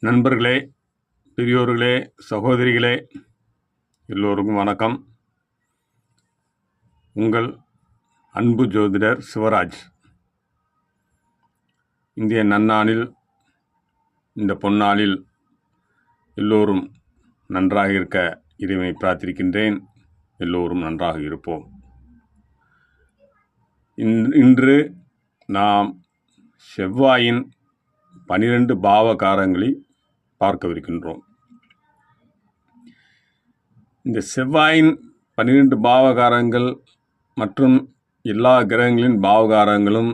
நண்பர்களே பெரியோர்களே சகோதரிகளே எல்லோருக்கும் வணக்கம். உங்கள் அன்பு ஜோதிடர் சிவராஜ். இந்திய நன்னாளில் இந்த பொன்னாளில் எல்லோரும் நன்றாக இருக்க இறைவனை பிரார்த்திருக்கின்றேன் எல்லோரும் நன்றாக இருப்போம். இன்- இன்று நாம் செவ்வாயின் பனிரெண்டு பாவகாரங்களில் பார்க்கவிருக்கின்றோம். இந்த செவ்வாயின் பன்னிரெண்டு பாவகாரங்கள் மற்றும் எல்லா கிரகங்களின் பாவகாரங்களும்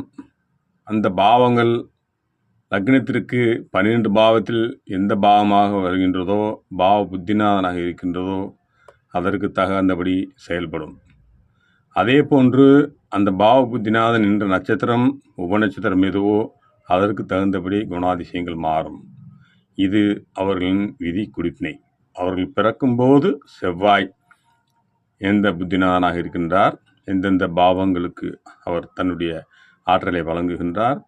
அந்த பாவங்கள் லக்னத்திற்கு பன்னிரெண்டு பாவத்தில் எந்த பாவமாக வருகின்றதோ பாவ புத்திநாதனாக இருக்கின்றதோ அதற்கு தகுந்தபடி செயல்படும். அதே போன்று அந்த பாவ புத்திநாதன் என்ற நட்சத்திரம் உபநட்சத்திரம் எதுவோ அதற்கு தகுந்தபடி குணாதிசயங்கள் மாறும். இது அவர்களின் விதி குடிப்பினை அவர்கள் பிறக்கும்போது செவ்வாய் எந்த புத்திநாதனாக இருக்கின்றார் எந்தெந்த பாவங்களுக்கு அவர் தன்னுடைய ஆற்றலை வழங்குகின்றார்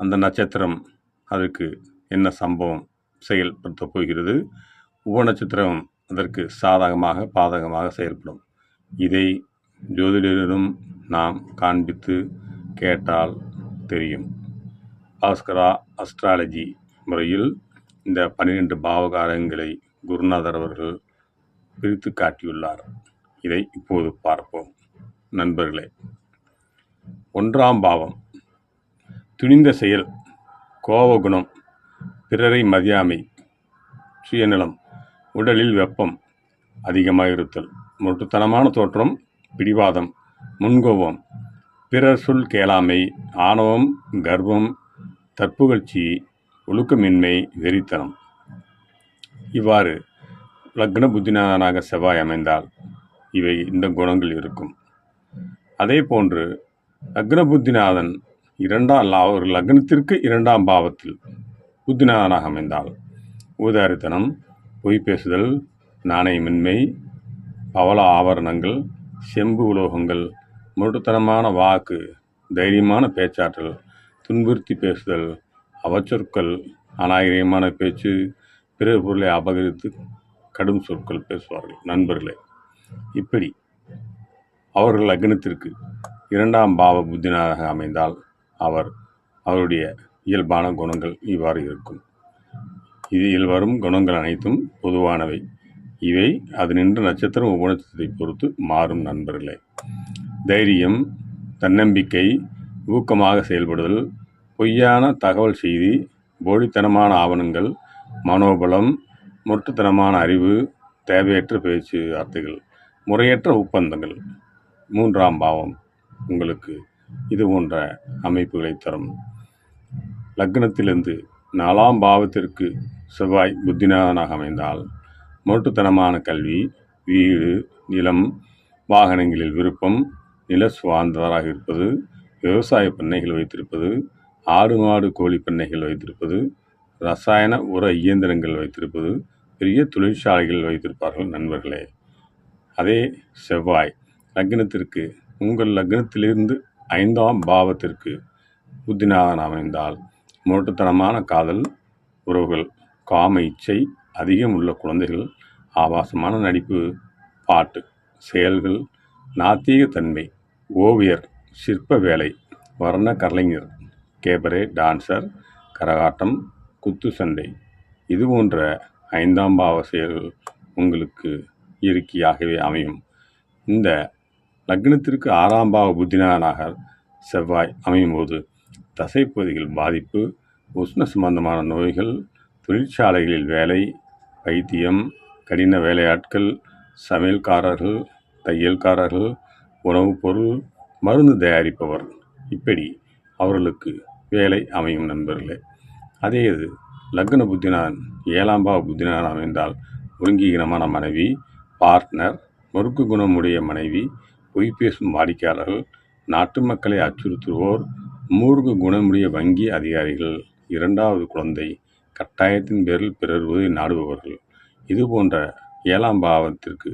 அந்த நட்சத்திரம் அதற்கு என்ன சம்பவம் செயல்படுத்தப் போகிறது உப நட்சத்திரம் அதற்கு சாதகமாக பாதகமாக செயல்படும். இதை ஜோதிடரிடம் நாம் காண்பித்து கேட்டால் தெரியும். பாஸ்கரா அஸ்ட்ராலஜி முறையில் இந்த பன்னிரெண்டு பாவகாரங்களை குருநாதர் அவர்கள் பிரித்து காட்டியுள்ளார். இதை இப்போது பார்ப்போம். நண்பர்களே ஒன்றாம் பாவம். துணிந்த செயல் கோபகுணம் பிறரை மதியாமை சுயநலம் உடலில் வெப்பம் அதிகமாக இருத்தல் முரட்டுத்தனமான தோற்றம் பிடிவாதம் முன்கோபம் பிறர் சொல் கேளாமை ஆணவம் கர்வம் தற்புகழ்ச்சி ஒழுக்கமின்மை வெறித்தனம். இவ்வாறு லக்ன புத்திநாதனாக செவ்வாய் அமைந்தால் இவை இந்த குணங்கள் இருக்கும். அதே போன்று லக்ன புத்திநாதன் இரண்டாம் லா- ஒரு லக்னத்திற்கு இரண்டாம் பாவத்தில் புத்திநாதனாக அமைந்தால் ஊதாரித்தனம் பொய் பேசுதல் நாணயமின்மை பவள ஆபரணங்கள் செம்பு உலோகங்கள் முரட்டுத்தனமான வாக்கு தைரியமான பேச்சாற்றல் துன்புறுத்தி பேசுதல் அவச்சொற்கள் அநாகரிகமான பேச்சு பிறர் பொருளை அபகரித்து கடும் சொற்கள் பேசுவார்கள். நண்பர்களே இப்படி அவர்கள் லக்னத்திற்கு இரண்டாம் பாவ புத்தினராக அமைந்தால் அவர் அவருடைய இயல்பான குணங்கள் இவ்வாறு இருக்கும். இதில் வரும் குணங்கள் அனைத்தும் பொதுவானவை. இவை அது நின்ற நட்சத்திரம் உபநட்சத்திரத்தை பொறுத்து மாறும் நண்பர்களே. தைரியம் தன்னம்பிக்கை ஊக்கமாக செயல்படுதல் பொய்யான தகவல் செய்தி போலித்தனமான ஆவணங்கள் மனோபலம் முரட்டுத்தனமான அறிவு தேவையற்ற பேச்சு வார்த்தைகள் முறையற்ற ஒப்பந்தங்கள். மூன்றாம் பாவம். உங்களுக்கு இது போன்ற அமைப்புகளை தரும். லக்னத்திலிருந்து நாலாம் பாவத்திற்கு செவ்வாய் புத்திநாதனாக அமைந்தால் முரட்டுத்தனமான கல்வி வீடு நிலம் வாகனங்களில் விருப்பம் நில சுவாந்தராக இருப்பது விவசாய பண்ணைகள் வைத்திருப்பது ஆடு மாடு கோழி பண்ணைகள் வைத்திருப்பது ரசாயன உர இயந்திரங்கள் வைத்திருப்பது பெரிய தொழிற்சாலைகள் வைத்திருப்பார்கள் நண்பர்களே. அதே செவ்வாய் லக்னத்திற்கு உங்கள் லக்னத்திலிருந்து ஐந்தாம் பாவத்திற்கு புத்திநாதன் அமைந்தால் முரட்டுத்தனமான காதல் உறவுகள் காம இச்சை அதிகம் உள்ள குழந்தைகள் ஆபாசமான நடிப்பு பாட்டு செயல்கள் நாத்திகத்தன்மை ஓவியர் சிற்ப வேலை வர்ண கலைஞர் கேபரே டான்சர் கரகாட்டம் குத்து சண்டை. இது போன்ற ஐந்தாம் பாவ செயல்கள் உங்களுக்கு இயற்கையாகவே அமையும். இந்த லக்னத்திற்கு ஆறாம் பாவ புத்தினானாக செவ்வாய் அமையும் போது தசைப்பகுதிகள் பாதிப்பு உஷ்ண சம்பந்தமான நோய்கள் தொழிற்சாலைகளில் வேலை வைத்தியம் கடின வேலையாட்கள் சமையல்காரர்கள் தையல்காரர்கள் உணவுப் பொருள் மருந்து தயாரிப்பவர். இப்படி அவர்களுக்கு வேலை அமையும் நண்பர்களே. அதே இது லக்ன புத்தினான் ஏழாம் பாவ புத்தினான் அமைந்தால் ஒருங்கீனமான மனைவி பார்ட்னர் மறுக்கு குணமுடைய மனைவி பொய் பேசும் வாடிக்கையாளர்கள் நாட்டு மக்களை அச்சுறுத்துவோர் மூர்க்கு குணமுடைய வங்கி அதிகாரிகள் இரண்டாவது குழந்தை கட்டாயத்தின் பேரில் பிறர் உதவி நாடுபவர்கள். இது போன்ற ஏழாம் பாவத்திற்கு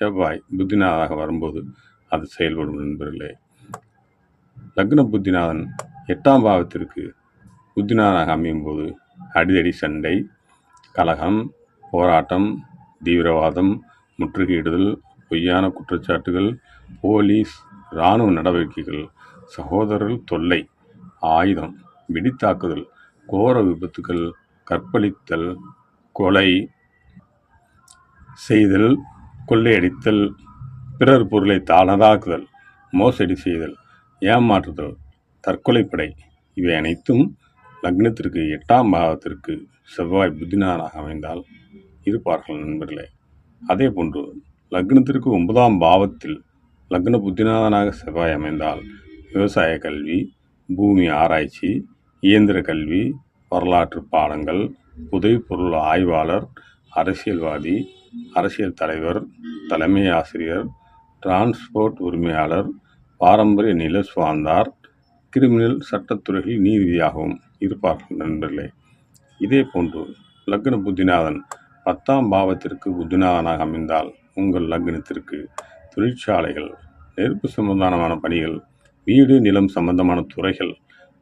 செவ்வாய் புத்திநாதாக வரும்போது அது செயல்படும் நண்பர்களே. லக்ன புத்திநாதன் எட்டாம் பாவத்திற்கு உத்தினாராக அமையும் போது அடிதடி சண்டை கலகம் போராட்டம் தீவிரவாதம் முற்றுகையிடுதல் பொய்யான குற்றச்சாட்டுகள் போலீஸ் இராணுவ நடவடிக்கைகள் சகோதரர்கள் தொல்லை ஆயுதம் வெடித்தாக்குதல் கோர விபத்துகள் கற்பழித்தல் கொலை செய்தல் கொள்ளையடித்தல் பிறர் பொருளை தானதாக்குதல் மோசடி செய்தல் ஏமாற்றுதல் தற்கொலைப்படை. இவை அனைத்தும் லக்னத்திற்கு எட்டாம் பாவத்திற்கு செவ்வாய் புத்தினாராக அமைந்தால் இருப்பார்கள் நண்பர்களே. அதே போன்று லக்னத்திற்கு ஒன்பதாம் பாவத்தில் லக்ன புத்திநாதனாக செவ்வாய் அமைந்தால் விவசாய கல்வி பூமி ஆராய்ச்சி இயந்திர கல்வி வரலாற்று பாடங்கள் புதை பொருள் ஆய்வாளர் அரசியல்வாதி அரசியல் தலைவர் தலைமை ஆசிரியர் டிரான்ஸ்போர்ட் உரிமையாளர் பாரம்பரிய நில சுவாந்தார் கிரிமினல் சட்டத்துறைகளில் நீதியாகவும் இருப்பார்கள் நண்பர்களே. இதே போன்று லக்ன புத்திநாதன் பத்தாம் பாவத்திற்கு புத்திநாதனாக அமைந்தால் உங்கள் லக்னத்திற்கு தொழிற்சாலைகள் நெருப்பு சம்பந்தமான பணிகள் வீடு நிலம் சம்பந்தமான துறைகள்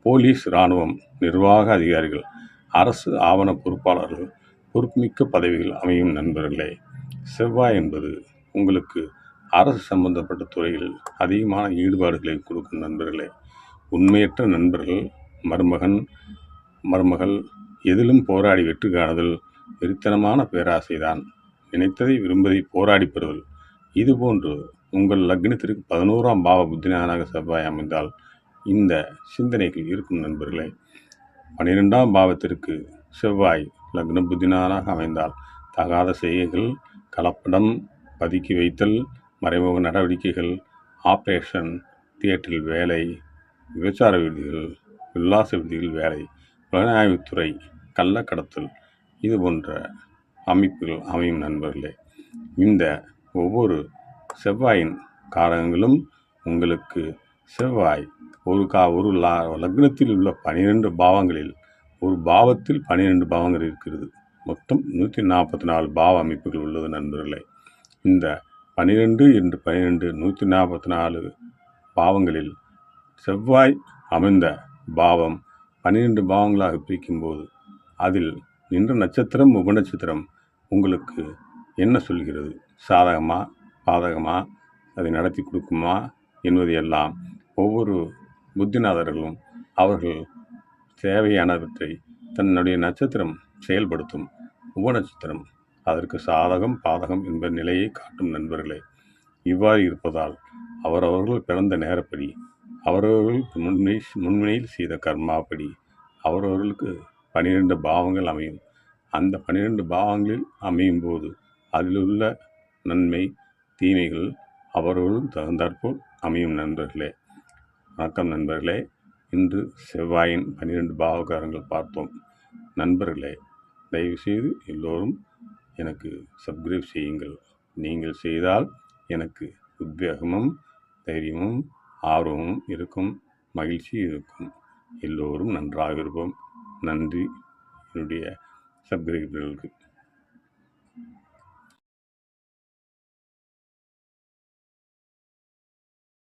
போலீஸ் இராணுவம் நிர்வாக அதிகாரிகள் அரசு ஆவண பொறுப்பாளர்கள் பொறுப்புமிக்க பதவிகள் அமையும் நண்பர்களே. செவ்வாய் என்பது உங்களுக்கு அரசு சம்பந்தப்பட்ட துறைகளில் அதிகமான ஈடுபாடுகளை கொடுக்கும் நண்பர்களே. உண்மையற்ற நண்பர்கள் மருமகன் மருமகள் எதிலும் போராடி வெற்றி காணுதல் வெறித்தனமான பேராசைதான். நினைத்ததை விரும்பதை போராடி பெறுதல். இதுபோன்று உங்கள் லக்னத்திற்கு பதினோராம் பாவ புத்தினானாக செவ்வாய் அமைந்தால் இந்த சிந்தனைகள் இருக்கும் நண்பர்களே பனிரெண்டாம் பாவத்திற்கு செவ்வாய் லக்ன புத்தினானாக அமைந்தால் தகாத செய்கைகள் கலப்படம் பதுக்கி வைத்தல் மறைமுக நடவடிக்கைகள் ஆப்ரேஷன் தியேட்டரில் வேலை விபச்சார விடுதிகள் உல்லாச விடுதிகள் வேலை புலனாய்வுத்துறை கள்ளக்கடத்தல் இது போன்ற அமைப்புகள் அமையும் நண்பர்களே. இந்த ஒவ்வொரு செவ்வாயின் காரகங்களும் உங்களுக்கு செவ்வாய் ஒரு கா ஒரு லா லக்னத்தில் உள்ள பனிரெண்டு பாவங்களில் ஒரு பாவத்தில் பனிரெண்டு பாவங்கள் இருக்கிறது. மொத்தம் நூற்றி நாற்பத்தி நாலு பாவ அமைப்புகள் உள்ளது நண்பர்களே. இந்த பன்னிரெண்டு என்று பனிரெண்டு நூற்றி நாற்பத்தி நாலு பாவங்களில் செவ்வாய் அமைந்த பாவம் பன்னிரெண்டு பாவங்களாக பிரிக்கும்போது அதில் நின்ற நட்சத்திரம் உபநட்சத்திரம் உங்களுக்கு என்ன சொல்கிறது? சாதகமா பாதகமா? அதை நடத்தி கொடுக்குமா? என்பதையெல்லாம் ஒவ்வொரு புத்திநாதர்களும் அவர்கள் தேவையானவற்றை தன்னுடைய நட்சத்திரம் செயல்படுத்தும். உபநட்சத்திரம் அதற்கு சாதகம் பாதகம் என்ப நிலையை காட்டும் நண்பர்களே. இவ்வாறு இருப்பதால் அவரவர்கள் பிறந்த நேரப்படி அவரவர்கள் முன்மை முன்மையில் செய்த கர்மாப்படி அவரவர்களுக்கு பனிரெண்டு பாவங்கள் அமையும். அந்த பன்னிரெண்டு பாவங்களில் அமையும் போது அதிலுள்ள நன்மை தீமைகள் அவர்களும் தகுந்தாற்போல் அமையும் நண்பர்களே. வணக்கம் நண்பர்களே. இன்று செவ்வாயின் பன்னிரெண்டு பாவகாரங்கள் பார்த்தோம். நண்பர்களே தயவுசெய்து எல்லோரும் எனக்கு சப்ஸ்கிரைப் செய்யுங்கள். நீங்கள் செய்தால் எனக்கு உத்வேகமும் தைரியமும் ஆர்வமும் இருக்கும் மகிழ்ச்சி இருக்கும். எல்லோரும் நன்றாக இருப்போம். நன்றி. என்னுடைய சப்ஸ்கிரைபர்களுக்கு.